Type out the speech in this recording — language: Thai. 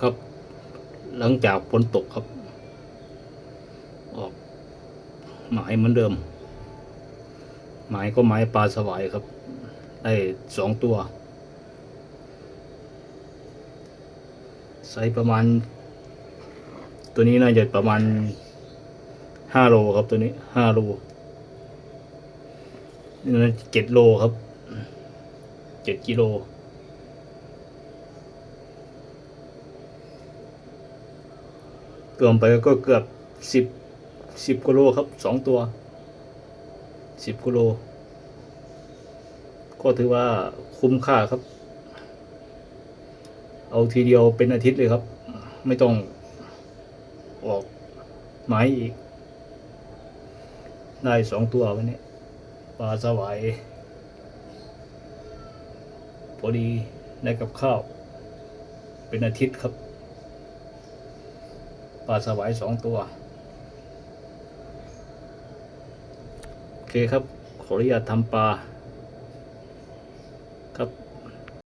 ครับ หลังจากฝนตกครับ ออกหมายเหมือนเดิม หมายก็หมายปลาสวายครับ ได้สองตัวไซส์ประมาณ ตัวนี้น่าจะประมาณห้าโลครับตัวนี้ห้าโลนี่น่าจะเจ็ดโลครับเจ็ดกิโล รวมไปก็เกือบสิบสิบกิโลครับสองตัวสิบกิโล ก็ถือว่าคุ้มค่าครับ เอาทีเดียวเป็นอาทิตย์เลยครับ ไม่ต้องออกไม้อีก ได้สองตัววันนี้ปลาสวายพอดีได้กับข้าว เป็นอาทิตย์ครับ ปลาสวายสองตัว โอเคครับ ขออนุญาตทำปลา ครับ